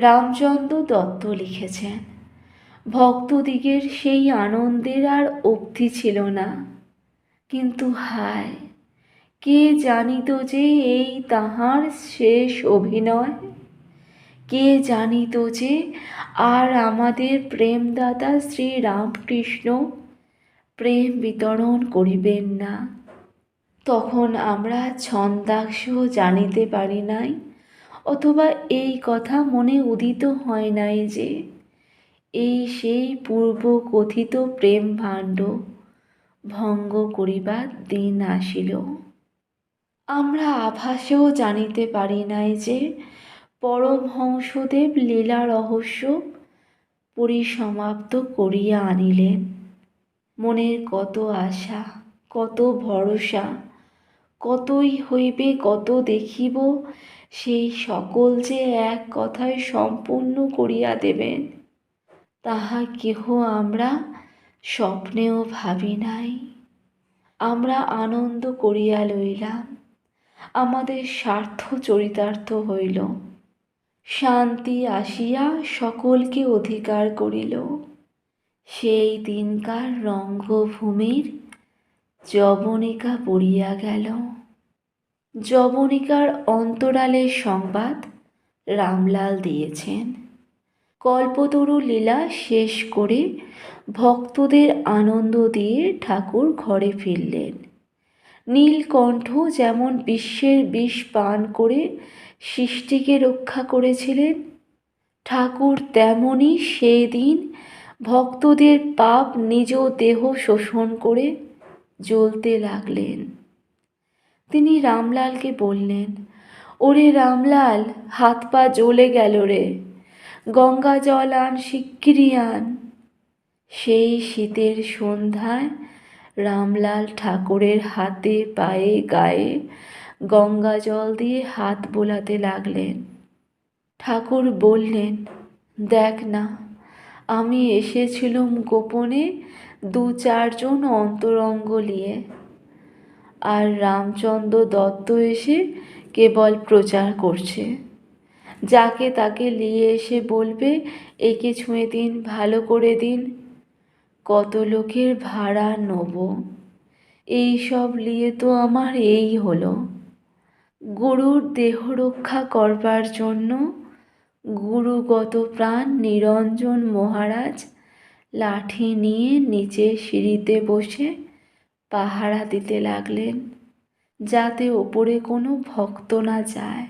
রামচন্দ্র দত্ত লিখেছেন ভক্তদিগের সেই আনন্দের আর অবধি ছিল না। কিন্তু হায়, কে জানিত যে এই তাহার শেষ অভিনয়? কে জানিত যে আর আমাদের প্রেমদাতা শ্রী রামকৃষ্ণ প্রেম বিতরণ করিবেন না। তখন আমরা ছন্দাংশ জানিতে পারি নাই। অথবা এই কথা মনে উদিত হয় নাই যে, এই সেই পূর্ব কথিত প্রেম ভাণ্ড ভঙ্গ করিবার দিন আসিল। আমরা আভাসেও জানিতে পারি নাই যে, পরমহংসদেব লীলা রহস্য পরিসমাপ্ত করিয়া আনিলেন। মনের কত আশা, কত ভরসা কতই হইবে, কত দেখিব, সেই সকল যে এক কথায় সম্পূর্ণ করিয়া দেবেন, তাহা কেহ আমরা স্বপ্নেও ভাবি নাই। আমরা আনন্দ করিয়া লইলাম, আমাদের স্বার্থ চরিতার্থ হইল। শান্তি আসিয়া সকলকে অধিকার করিল। সেই দিনকার রঙ্গভূমির যবনিকা পড়িয়া গেল। যবনিকার অন্তরালের সংবাদ রামলাল দিয়েছেন। কল্পতরু লীলা শেষ করে ভক্তদের আনন্দ দিয়ে ঠাকুর ঘরে ফিরলেন। নীলকণ্ঠ যেমন বিশ্বের বিষ পান করে সৃষ্টিকে রক্ষা করেছিলেন, ঠাকুর তেমনই সেই দিন ভক্তদের পাপ নিজ দেহ শোষণ করে জ্বলতে লাগলেন। তিনি রামলালকে বললেন, ওরে রামলাল, হাত পা জ্বলে গেল রে। গঙ্গা জল আন শিগগিরি আন। সেই শীতের সন্ধ্যায় রামলাল ঠাকুরের হাতে, পায়ে, গায়ে গঙ্গা জল দিয়ে হাত বোলাতে লাগলেন। ঠাকুর বললেন, দেখ না, আমি এসেছিলুম গোপনে দু চারজন অন্তরঙ্গ নিয়ে আর রামচন্দ্র দত্ত এসে কেবল প্রচার করছে। যাকে তাকে নিয়ে এসে বলবে, একে ছুঁয়ে দিন, ভালো করে দিন। কত লোকের ভাড়া নেব? এই সব নিয়ে তো আমার এই হলো। গুরুর দেহ রক্ষা করবার জন্য গুরুগত প্রাণ নিরঞ্জন মহারাজ লাঠি নিয়ে নিচে সিঁড়িতে বসে পাহারা দিতে লাগলেন যাতে ওপরে কোনো ভক্ত না যায়।